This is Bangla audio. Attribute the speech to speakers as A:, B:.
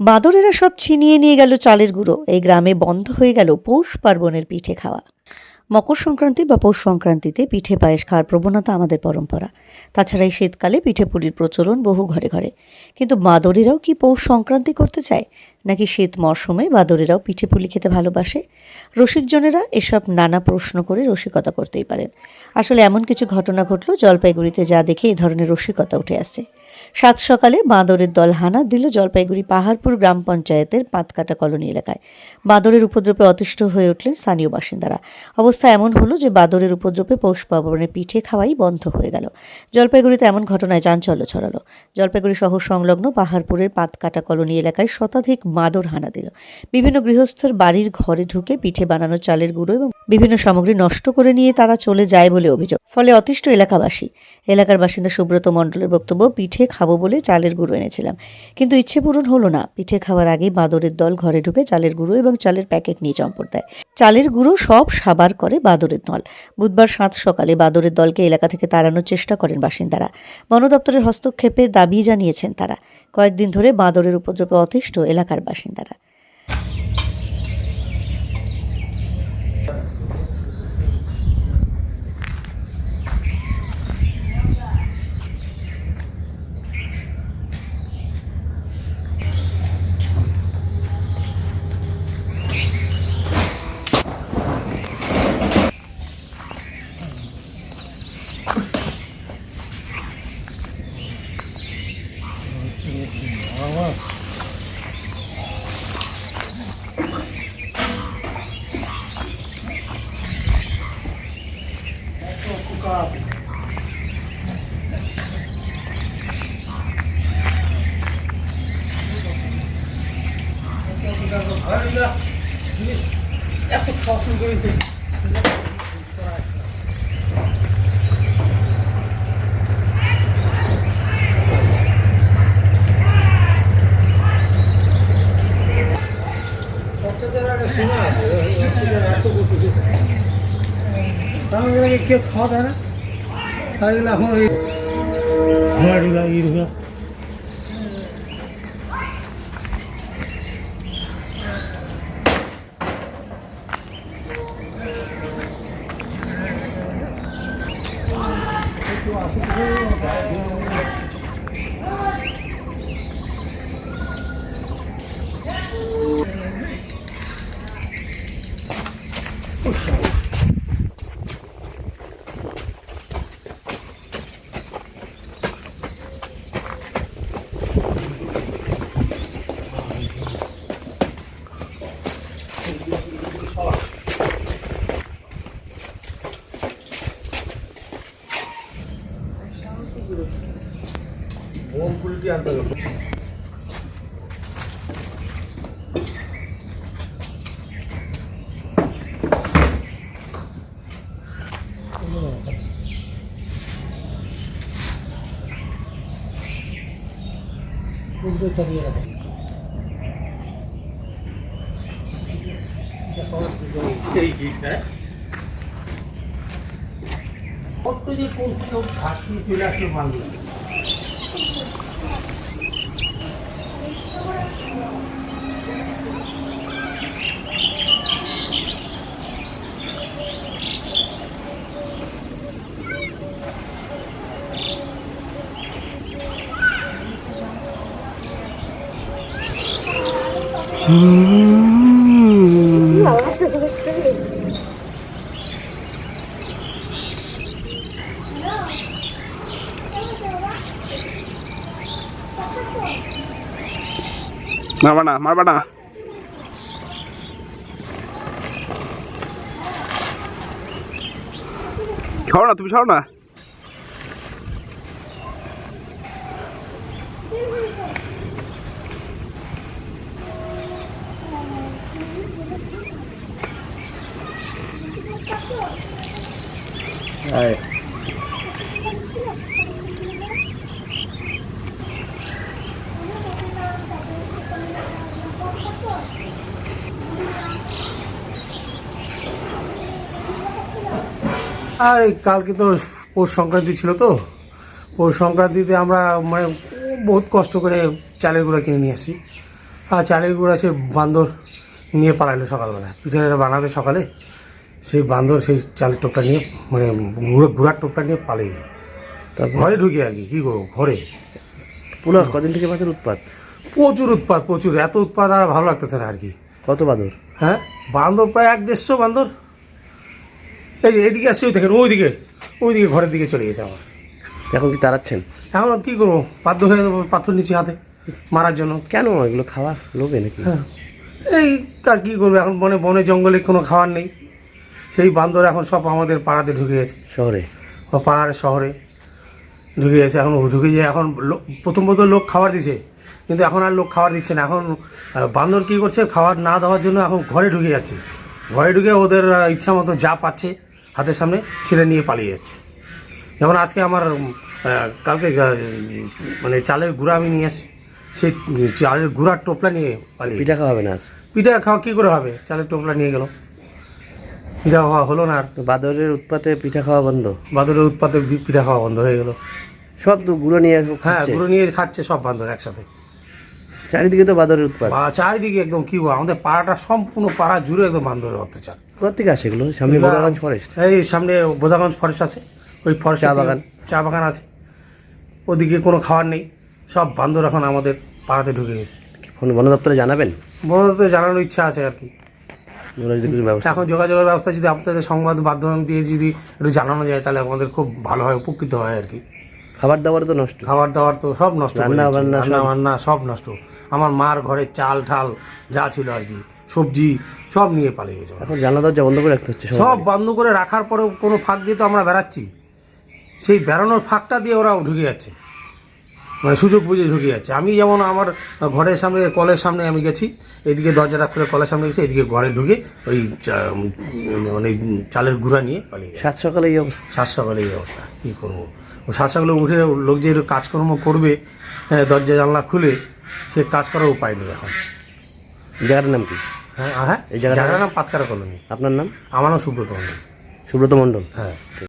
A: বাঁদরেরা সব ছিনিয়ে নিয়ে গেল চালের গুঁড়ো। এই গ্রামে বন্ধ হয়ে গেল পৌষ পার্বণের পিঠে খাওয়া। মকর সংক্রান্তি বা পৌষ সংক্রান্তিতে পিঠে পায়েস খাওয়ার প্রবণতা আমাদের পরম্পরা। তাছাড়া এই শীতকালে পিঠে পুলির প্রচলন বহু ঘরে ঘরে। কিন্তু বাঁদরেরাও কি পৌষ সংক্রান্তি করতে চায়? নাকি শীত মরশুমে বাঁদরেরাও পিঠে পুলি খেতে ভালোবাসে? রসিকজনেরা এসব নানা প্রশ্ন করে রসিকতা করতেই পারেন। আসলে এমন কিছু ঘটনা ঘটল জলপাইগুড়িতে যা দেখে এই ধরনের রসিকতা উঠে আসছে। সাত সকালে বাঁদরের দল হানা দিল জলপাইগুড়ি পাহাড়পুর গ্রাম পঞ্চায়েতের পাতকাটা কলোনি এলাকায়। বাঁদরের উপদ্রবে অতিষ্ঠ হয়ে উঠলেন স্থানীয় বাসিন্দারা। অবস্থা এমন হলো যে বাঁদরের উপদ্রবে পৌষ পিঠে খাওয়াই বন্ধ হয়ে গেল। জলপাইগুড়িতে এমন ঘটনায় চাঞ্চল্য ছড়ালো। জলপাইগুড়ি শহর সংলগ্ন পাহাড়পুরের পাতকাটা কলোনি এলাকায় শতাধিক বাঁদর হানা দিল। বিভিন্ন গৃহস্থর বাড়ির ঘরে ঢুকে পিঠে বানানো চালের গুঁড়ো এবং বিভিন্ন সামগ্রী নষ্ট করে নিয়ে তারা চলে যায় বলে অভিযোগ। ফলে অতিষ্ঠ এলাকাবাসী। এলাকার বাসিন্দা সুব্রত মণ্ডলের বক্তব্য, পিঠে খাব বলে চালের গুঁড়ো এনেছিলাম। কিন্তু ইচ্ছে পূরণ হলো না। পিঠে খাওয়ার আগেই বাঁদরের দল ঘরে ঢুকে চালের গুঁড়ো এবং চালের প্যাকেট নিয়ে চম্পট দেয়। চালের গুঁড়ো সব সাবার করে বাঁদরের দল। বুধবার সাত সকালে বাঁদরের দলকে এলাকা থেকে তাড়ানোর চেষ্টা করেন বাসিন্দারা। বন দপ্তরের হস্তক্ষেপের দাবি জানিয়েছেন তারা। কয়েকদিন ধরে বাঁদরের উপদ্রবে অতিষ্ঠ এলাকার বাসিন্দারা।
B: 어깨 자랑하시나요? কেউ খাওয়া দেয় না তাই এগুলো এখন ওই ঘোড়াগুলো ইরগুলো রাখো কত যে কোন কেউ ঘাটতি চলে বাংলা
C: ಮಾಡಬೇಡ ಮಾಡಬೇಡ छोड़ ना तुम छोड़ ना ছাড়ো
B: আর এই কালকে তো পৌষ সংক্রান্তি ছিল তো। পৌষ সংক্রান্তিতে আমরা মানে বহুত কষ্ট করে চালের গুঁড়া কিনে নিয়ে আসি। আর চালের গুঁড়া সে বান্দর নিয়ে পালাইলো সকালবেলা পিঠে বানাবে সকালে। সেই বান্দর সেই চালের টোপটা নিয়ে মানে গুঁড়ো গুঁড়ার টোপটা নিয়ে পালিয়ে গেল।
D: তারপর?
B: ঘরে ঢুকে আর কি কী করব? ঘরে।
D: পুরো কদিন থেকে বাঁধের উৎপাত?
B: প্রচুর উৎপাদ প্রচুর। এত উৎপাদ আর ভালো লাগতেছে না আর কি।
D: কত বাদর?
B: হ্যাঁ? বান্দর প্রায় এক দেড়শো বান্দর এই যে এদিকে আসছে ওই দেখেন ওইদিকে ওইদিকে ঘরের দিকে চলে গেছে আমার
D: এখন কি তাড়াচ্ছেন?
B: এখন কী করব? বাধ্য হয়ে যাব পাথর নিচে হাতে মারার জন্য।
D: কেন? এগুলো খাওয়া লোভে নাকি?
B: হ্যাঁ। এই আর কী করব? এখন বনে বনে জঙ্গলে কোনো খাবার নেই। সেই বান্দর এখন সব আমাদের পাড়াতে ঢুকে গেছে।
D: শহরে?
B: পাড়ার শহরে ঢুকে গেছে। এখন ঢুকে যে এখন প্রথম প্রথম লোক খাবার দিছে। কিন্তু এখন আর লোক খাবার দিচ্ছে না। এখন বান্দর কী করছে? খাবার না দেওয়ার জন্য এখন ঘরে ঢুকে যাচ্ছে। ঘরে ঢুকে ওদের ইচ্ছা মতো যা পাচ্ছে হাতের সামনে সেটা নিয়ে পালিয়ে যাচ্ছে। যেমন আজকে আমার কালকে মানে চালের গুঁড়া আমি নিয়ে আসি সেই চালের গুঁড়ার টোপলা নিয়ে পালিয়ে
D: পিঠা খাওয়া হবে না
B: পিঠা খাওয়া কী করে হবে? চালের টোপলা নিয়ে গেল। পিঠা খাওয়া হলো না আর।
D: বাদরের উৎপাতে পিঠা খাওয়া বন্ধ।
B: বাদরের উৎপাতে পিঠা খাওয়া বন্ধ হয়ে গেল।
D: সব তো গুঁড়ো নিয়ে
B: হ্যাঁ গুঁড়ো নিয়ে খাচ্ছে সব বান্দর একসাথে।
D: চারিদিকে তো বাদরের উৎপাত।
B: চারিদিকে একদম কি বলব আমাদের পাড়াটা সম্পূর্ণ পাড়া জুড়ে একদম বান্দরের অত্যাচার।
D: কোথেকে আসে এগুলো? সামনে
B: এগুলা-
D: ফরেস্ট
B: এই সামনে বোধাগঞ্জ ফরেস্ট আছে। ওই ফরেস্ট
D: চা বাগান।
B: চা বাগান আছে। ওদিকে কোনো খাবার নেই। সব বান্দর এখন আমাদের পাড়াতে ঢুকে গেছে।
D: ফোন বন দপ্তরে জানাবেন?
B: বন দপ্তরে জানানোর ইচ্ছা আছে আর কি
D: ওরা যদি কিছু ব্যবস্থা
B: এখন যোগাযোগের ব্যবস্থা যদি আপনাদের সংবাদ মাধ্যম দিয়ে যদি একটু জানানো যায় তাহলে আমাদের খুব ভালো হয় উপকৃত হয় আর কি।
D: খাবার দাবার তো নষ্ট।
B: খাবার দাবার তো সব নষ্ট
D: রান্না বান্না
B: বান্না সব নষ্ট। আমার মার ঘরে চাল ঠাল যা ছিল আর কি সবজি সব নিয়ে পালিয়ে গেছে।
D: এখন জানলা দরজা বন্ধ করে রাখতে হচ্ছে
B: সব
D: সব
B: বন্ধ করে রাখার পরেও কোনো ফাঁক দিয়ে তো আমরা বেড়াচ্ছি। সেই বেড়ানোর ফাঁকটা দিয়ে ওরা ঢুকে যাচ্ছে। মানে সুযোগ বুঝে ঢুকে যাচ্ছে। আমি যেমন আমার ঘরের সামনে কলের সামনে আমি গেছি এদিকে দরজাটা খুলে কলের সামনে গেছি এদিকে ঘরে ঢুকে ওই মানে চালের গুঁড়া নিয়ে পালিয়ে
D: সাত সকালে এই অবস্থা।
B: সাত সকালে এই অবস্থা কী করব? সাত সকালে উঠে লোক যে কাজকর্ম করবে হ্যাঁ, দরজা জানলা খুলে সে কাজ করার উপায় নেই এখন।
D: জায়গাটার নাম কি?
B: হ্যাঁ হ্যাঁ
D: এই জায়গাটা-
B: জায়গাটার নাম পাতকারা কলোনি।
D: আপনার নাম?
B: আমার নাম সুব্রত মণ্ডল।
D: সুব্রত মণ্ডল।
B: হ্যাঁ।